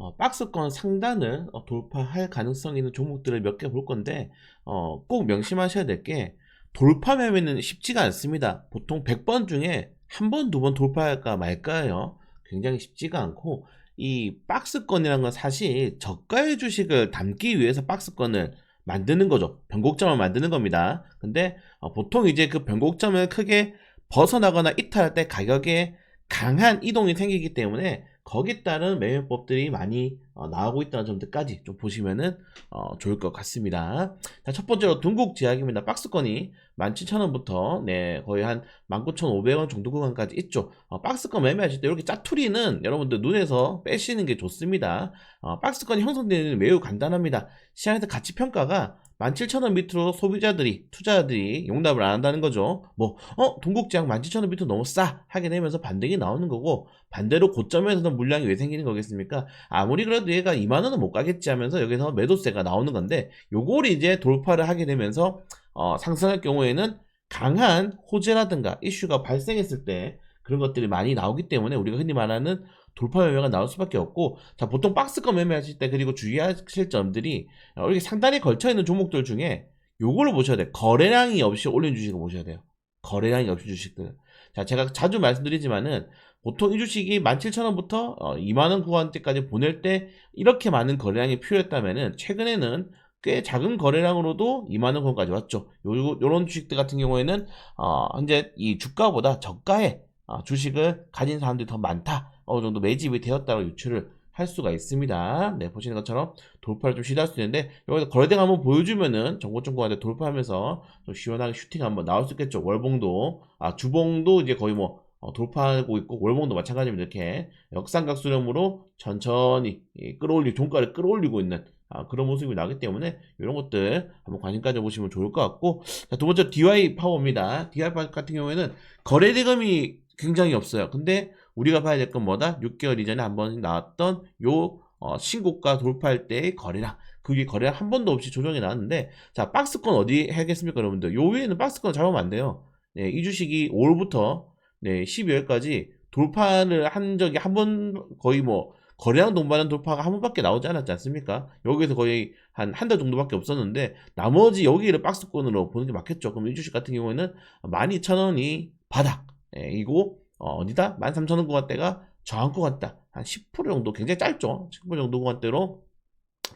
어, 박스권 상단을 어, 돌파할 가능성 있는 종목들을 몇 개 볼 건데 어, 꼭 명심하셔야 될 게 돌파 매매는 쉽지가 않습니다. 보통 100번 중에 한 번, 두 번 돌파할까 말까요. 굉장히 쉽지가 않고 이 박스권이라는 건 사실 저가의 주식을 담기 위해서 박스권을 만드는 거죠. 변곡점을 만드는 겁니다. 근데 어, 보통 이제 그 변곡점을 크게 벗어나거나 이탈할 때 가격에 강한 이동이 생기기 때문에 거기에 따른 매매법들이 많이 어, 나오고 있다는 점들까지 좀 보시면은 어, 좋을 것 같습니다. 자, 첫 번째로 둥국 제약입니다. 박스권이 17,000원부터 네, 거의 한 19,500원 정도 구간까지 있죠. 어, 박스권 매매하실 때 이렇게 짜투리는 여러분들 눈에서 빼시는 게 좋습니다. 어, 박스권이 형성되는 매우 간단합니다. 시장에서 가치 평가가 17,000원 밑으로 소비자들이, 투자자들이 용납을 안 한다는 거죠. 뭐, 어, 동국제약 17,000원 밑으로 너무 싸! 하게 되면서 반등이 나오는 거고, 반대로 고점에서는 물량이 왜 생기는 거겠습니까? 아무리 그래도 얘가 2만 원은 못 가겠지 하면서 여기서 매도세가 나오는 건데, 요걸 이제 돌파를 하게 되면서, 어, 상승할 경우에는 강한 호재라든가 이슈가 발생했을 때 그런 것들이 많이 나오기 때문에 우리가 흔히 말하는 돌파 매매가 나올 수밖에 없고 자 보통 박스권 매매하실 때 그리고 주의하실 점들이 어, 이렇게 상단에 걸쳐 있는 종목들 중에 요거를 보셔야 돼요. 거래량이 없이 올린 주식을 보셔야 돼요. 거래량이 없이 주식들 자 제가 자주 말씀드리지만은 보통 이 주식이 17,000원부터 어, 2만원 구간대까지 보낼 때 이렇게 많은 거래량이 필요했다면은 최근에는 꽤 작은 거래량으로도 2만원 구간까지 왔죠. 요, 요런 주식들 같은 경우에는 어, 현재 이 주가보다 저가의 어, 주식을 가진 사람들이 더 많다 어느 정도 매집이 되었다고 유추를 할 수가 있습니다. 네, 보시는 것처럼 돌파를 좀 시도할 수 있는데 여기서 거래대가 한번 보여주면은 정보증권한테 돌파하면서 좀 시원하게 슈팅 한번 나올 수 있겠죠. 월봉도 아 주봉도 이제 거의 뭐 어, 돌파하고 있고 월봉도 마찬가지입니다. 이렇게 역삼각 수렴으로 천천히 이, 끌어올리 종가를 끌어올리고 있는 아, 그런 모습이 나기 때문에 이런 것들 한번 관심 가져보시면 좋을 것 같고 자, 두 번째 DY 파워입니다. DY 파워 같은 경우에는 거래 대금이 굉장히 없어요. 근데 우리가 봐야 될 건 뭐다? 6개월 이전에 한 번 나왔던 요 어, 신고가 돌파할 때의 거래량 그게 거래량 한 번도 없이 조정이 나왔는데 자 박스권 어디 해야겠습니까 여러분들 요 위에는 박스권 잡으면 안 돼요 네, 이 주식이 5월부터 네, 12월까지 돌파를 한 적이 한 번 거의 뭐 거래량 동반한 돌파가 한 번밖에 나오지 않았지 않습니까? 여기서 거의 한 한 달 정도밖에 없었는데 나머지 여기를 박스권으로 보는 게 맞겠죠. 그럼 이 주식 같은 경우에는 12,000원이 바닥 예, 이고 어, 어디다? 13,000원 구간대가 저항 구간대 한 10% 정도 굉장히 짧죠. 10% 정도 구간대로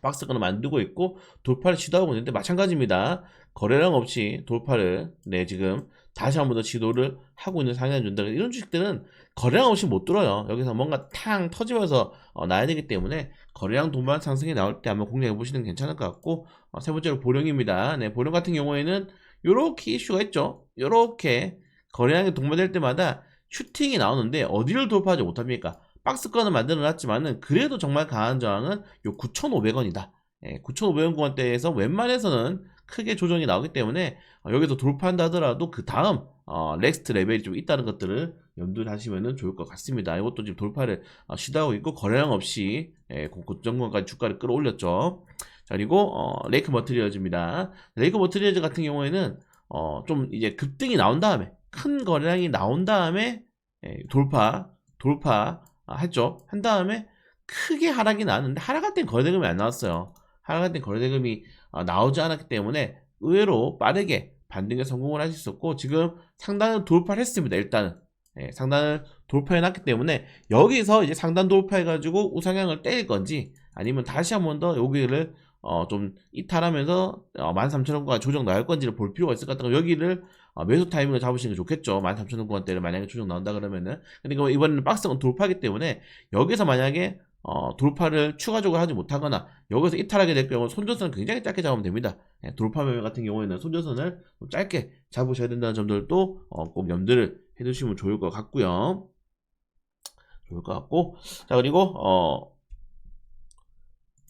박스권을 만들고 있고 돌파를 시도하고 있는데 마찬가지입니다. 거래량 없이 돌파를 네 지금 다시 한 번더 시도를 하고 있는 상황이 준다. 이런 주식들은 거래량 없이 못 들어요. 여기서 뭔가 탕 터지면서 어, 나야 되기 때문에 거래량 동반 상승이 나올 때 한번 공략해 보시는 게 괜찮을 것 같고 어, 세 번째로 보령입니다. 네, 보령 같은 경우에는 이렇게 이슈가 있죠. 이렇게 거래량이 동반될 때마다 슈팅이 나오는데 어디를 돌파하지 못합니까? 박스권을 만들어 놨지만은 그래도 정말 강한 저항은 요 9,500원이다. 예, 9,500원 구간대에서 웬만해서는 크게 조정이 나오기 때문에 어, 여기서 돌파한다 하더라도 그 다음 어, 넥스트 레벨이 좀 있다는 것들을 염두에 하시면 좋을 것 같습니다. 이것도 지금 돌파를 어, 시도하고 있고 거래량 없이 예, 고점권까지 주가를 끌어올렸죠. 자 그리고 어, 레이크 머트리얼즈입니다. 레이크 머트리얼즈 같은 경우에는 어, 좀 이제 급등이 나온 다음에 큰 거래량이 나온 다음에 예, 돌파 돌파 아, 했죠. 한 다음에 크게 하락이 나왔는데 하락할 땐 거래대금이 안 나왔어요. 하락할 땐 거래대금이 어, 나오지 않았기 때문에 의외로 빠르게 반등에 성공을 할 수 있었고 지금 상단을 돌파를 했습니다. 일단은 예, 상단을 돌파해 놨기 때문에 여기서 이제 상단 돌파해 가지고 우상향을 때릴 건지 아니면 다시 한 번 더 여기를 어, 좀 이탈하면서 어, 13,000원과 조정 나올 건지를 볼 필요가 있을 것 같아요. 여기를 어, 매수 타이밍을 잡으시는 게 좋겠죠. 13,000원 구간대를 만약에 조정 나온다 그러면은. 그러니까 이번에는 박스권 돌파하기 때문에 여기서 만약에 어, 돌파를 추가적으로 하지 못하거나 여기서 이탈하게 될 경우 손절선을 굉장히 짧게 잡으면 됩니다. 예, 돌파 매매 같은 경우에는 손절선을 좀 짧게 잡으셔야 된다는 점들도 어, 꼭 염두를 해두시면 좋을 것 같고요. 좋을 것 같고 자 그리고 어,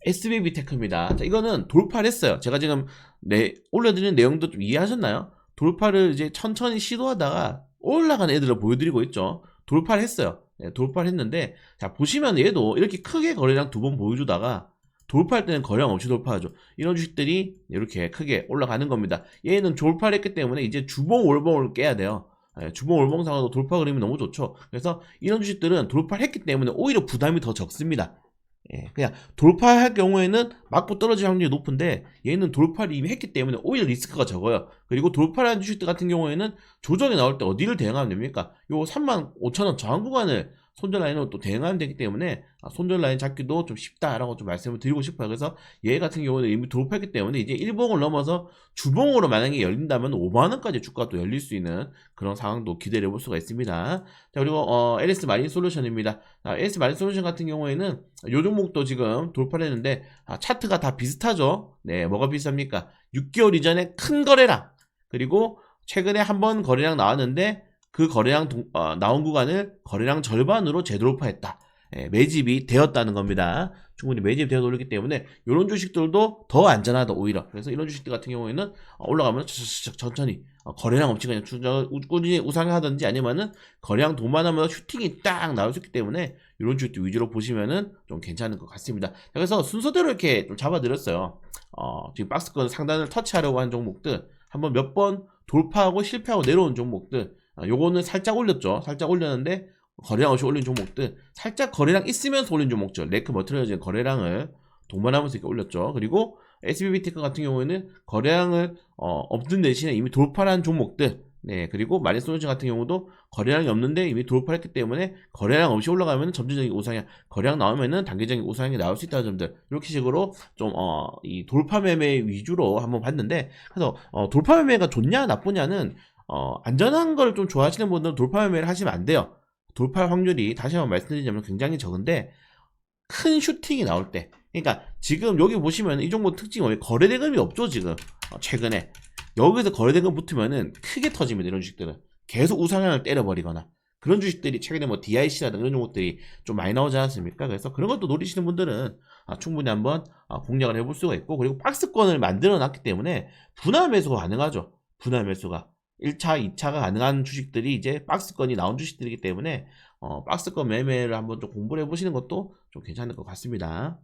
SBB 테크입니다. 자, 이거는 돌파를 했어요. 제가 지금 내, 올려드리는 내용도 좀 이해하셨나요? 돌파를 이제 천천히 시도하다가 올라간 애들을 보여드리고 있죠. 돌파를 했어요. 네, 돌파를 했는데, 자, 보시면 얘도 이렇게 크게 거래량 두 번 보여주다가 돌파할 때는 거래량 없이 돌파하죠. 이런 주식들이 이렇게 크게 올라가는 겁니다. 얘는 돌파를 했기 때문에 이제 주봉 월봉을 깨야 돼요. 네, 주봉 월봉상으로 돌파 그림이 너무 좋죠. 그래서 이런 주식들은 돌파를 했기 때문에 오히려 부담이 더 적습니다. 예, 그냥 돌파할 경우에는 맞고 떨어질 확률이 높은데 얘는 돌파를 이미 했기 때문에 오히려 리스크가 적어요. 그리고 돌파라는 주식들 같은 경우에는 조정이 나올 때 어디를 대응하면 됩니까? 요 3만 5천 원 저항 구간을 손절 라인으로 또 대응하면 되기 때문에 아, 손절 라인 잡기도 좀 쉽다라고 좀 말씀을 드리고 싶어요. 그래서 얘 같은 경우는 이미 돌파했기 때문에 이제 일봉을 넘어서 주봉으로 만약에 열린다면 5만 원까지 주가가 또 열릴 수 있는 그런 상황도 기대해 볼 수가 있습니다. 자 그리고 어, LS 마린 솔루션입니다. 아, LS 마린 솔루션 같은 경우에는 요 종목도 지금 돌파를 했는데 아, 차트가 다 비슷하죠. 네, 뭐가 비슷합니까? 6개월 이전에 큰 거래량 그리고 최근에 한 번 거래량 나왔는데 그 거래량 동- 어, 나온 구간을 거래량 절반으로 재돌파했다. 예, 매집이 되었다는 겁니다. 충분히 매집이 되어 올렸기 때문에 이런 주식들도 더 안전하다 오히려. 그래서 이런 주식들 같은 경우에는 어, 올라가면 천천히 어, 거래량 없이 그냥 꾸준히 우상하든지 아니면은 거래량 도만하면서 슈팅이 딱 나올 수 있기 때문에 이런 주식들 위주로 보시면은 좀 괜찮은 것 같습니다. 자, 그래서 순서대로 이렇게 좀 잡아드렸어요. 어, 지금 박스권 상단을 터치하려고 한 종목들 한번 몇 번 돌파하고 실패하고 내려온 종목들 아, 요거는 살짝 올렸죠. 살짝 올렸는데 거래량 없이 올린 종목들 살짝 거래량 있으면서 올린 종목들 레크 머트리얼즈 거래량을 동반하면서 이렇게 올렸죠. 그리고 SBB테크 같은 경우에는 거래량을 어, 없는 대신에 이미 돌파한 종목들 네 그리고 마린솔루션 같은 경우도 거래량이 없는데 이미 돌파했기 때문에 거래량 없이 올라가면 점진적인 우상향 거래량 나오면은 단계적인 우상향이 나올 수 있다는 점들 이렇게 식으로 좀 어 이 돌파 매매 위주로 한번 봤는데 그래서 어, 돌파 매매가 좋냐 나쁘냐는 어, 안전한 걸 좀 좋아하시는 분들은 돌파 매매를 하시면 안 돼요. 돌파 확률이 다시 한번 말씀드리자면 굉장히 적은데 큰 슈팅이 나올 때 그러니까 지금 여기 보시면 이 종목 특징이 뭐예요? 거래 대금이 없죠 지금 어, 최근에 여기서 거래 대금 붙으면은 크게 터집니다 이런 주식들은 계속 우상향을 때려버리거나 그런 주식들이 최근에 뭐 DIC라든가 이런 종목들이 좀 많이 나오지 않았습니까? 그래서 그런 것도 노리시는 분들은 아, 충분히 한번 아, 공략을 해볼 수가 있고 그리고 박스권을 만들어 놨기 때문에 분할 매수가 가능하죠 분할 매수가 1차, 2차가 가능한 주식들이 이제 박스권이 나온 주식들이기 때문에 어, 박스권 매매를 한번 좀 공부를 해보시는 것도 좀 괜찮을 것 같습니다.